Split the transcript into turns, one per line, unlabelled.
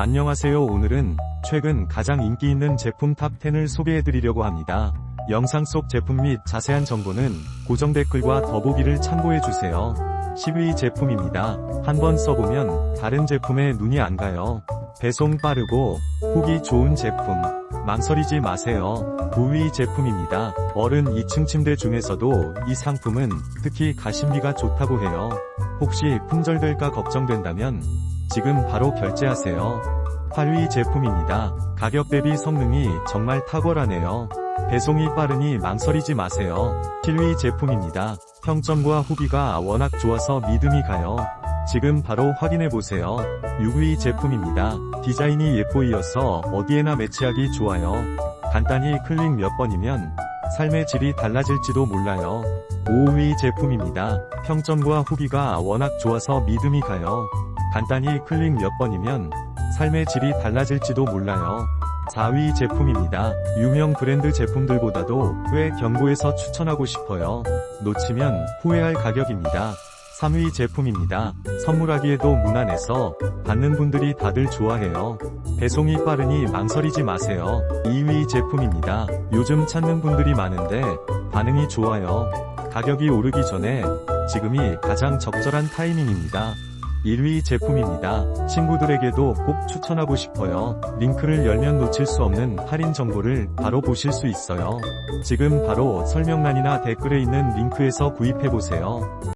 안녕하세요 오늘은 최근 가장 인기 있는 제품 탑10을 소개해드리려고 합니다. 영상 속 제품 및 자세한 정보는 고정 댓글과 더보기를 참고해주세요. 10위 제품입니다. 한번 써보면 다른 제품에 눈이 안 가요. 배송 빠르고 후기 좋은 제품. 망설이지 마세요. 9위 제품입니다. 어른 2층 침대 중에서도 이 상품은 특히 가심비가 좋다고 해요. 혹시 품절될까 걱정된다면 지금 바로 결제하세요. 8위 제품입니다. 가격 대비 성능이 정말 탁월하네요. 배송이 빠르니 망설이지 마세요. 7위 제품입니다. 평점과 후기가 워낙 좋아서 믿음이 가요. 지금 바로 확인해보세요. 6위 제품입니다. 디자인이 예뻐이어서 어디에나 매치하기 좋아요. 간단히 클릭 몇 번이면 삶의 질이 달라질지도 몰라요. 5위 제품입니다. 평점과 후기가 워낙 좋아서 믿음이 가요. 간단히 클릭 몇 번이면 삶의 질이 달라질지도 몰라요. 4위 제품입니다. 유명 브랜드 제품들보다도 꽤 견고해서 추천하고 싶어요. 놓치면 후회할 가격입니다. 3위 제품입니다. 선물하기에도 무난해서 받는 분들이 다들 좋아해요. 배송이 빠르니 망설이지 마세요. 2위 제품입니다. 요즘 찾는 분들이 많은데 반응이 좋아요. 가격이 오르기 전에 지금이 가장 적절한 타이밍입니다. 1위 제품입니다. 친구들에게도 꼭 추천하고 싶어요. 링크를 열면 놓칠 수 없는 할인 정보를 바로 보실 수 있어요. 지금 바로 설명란이나 댓글에 있는 링크에서 구입해보세요.